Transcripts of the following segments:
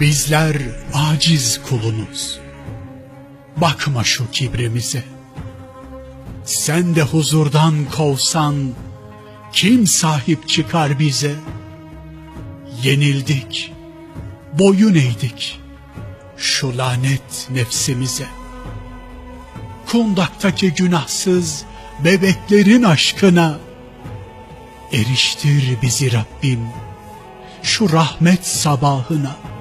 Bizler aciz kulunuz. Bakma şu kibrimize. Sen de huzurdan kovsan kim sahip çıkar bize? Yenildik, boyun eğdik şu lanet nefsimize. Kundaktaki günahsız bebeklerin aşkına eriştir bizi Rabbim şu rahmet sabahına.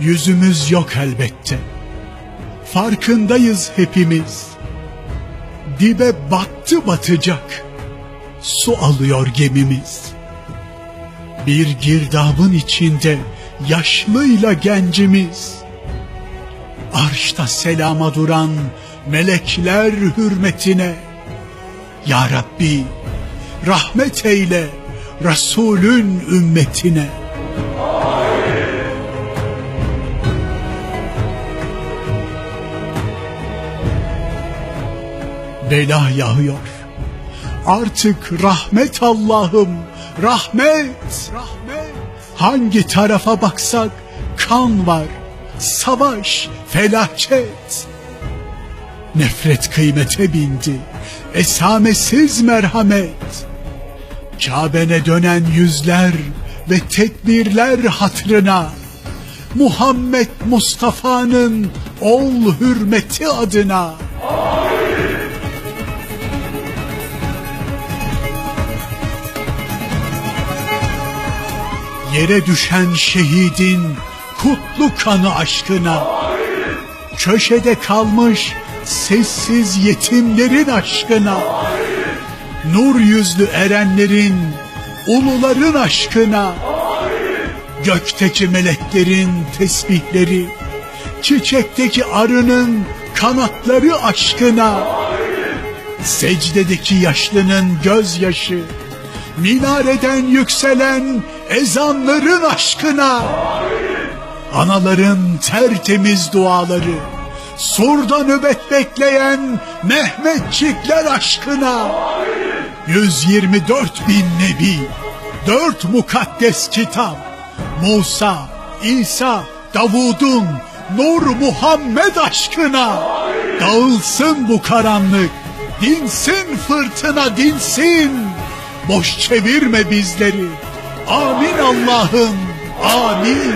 Yüzümüz yok elbette. Farkındayız hepimiz. Dibe battı batacak. Su alıyor gemimiz. Bir girdabın içinde yaşlıyla gencimiz. Arşta selama duran melekler hürmetine. Ya Rabbi rahmet eyle Resulün ümmetine. Bela yağıyor. Artık rahmet Allah'ım, rahmet, rahmet. Hangi tarafa baksak kan var, savaş, felaket. Nefret kıymete bindi, esamesiz merhamet. Kabe'ne dönen yüzler ve tekbirler hatırına. Muhammed Mustafa'nın ol hürmeti adına. Yere düşen şehidin kutlu kanı aşkına. Köşede kalmış sessiz yetimlerin aşkına. Nur yüzlü erenlerin, uluların aşkına. Gökteki meleklerin tesbihleri, çiçekteki arının kanatları aşkına. Secdedeki yaşlının gözyaşı, minareden yükselen ezanların aşkına. Anaların tertemiz duaları, surda nöbet bekleyen Mehmetçikler aşkına. 124 bin nebi, dört mukaddes kitap, Musa, İsa, Davud'un, Nur Muhammed aşkına. Dağılsın bu karanlık, dinsin fırtına dinsin boş çevirme bizleri. Amin Allah'ım, amin.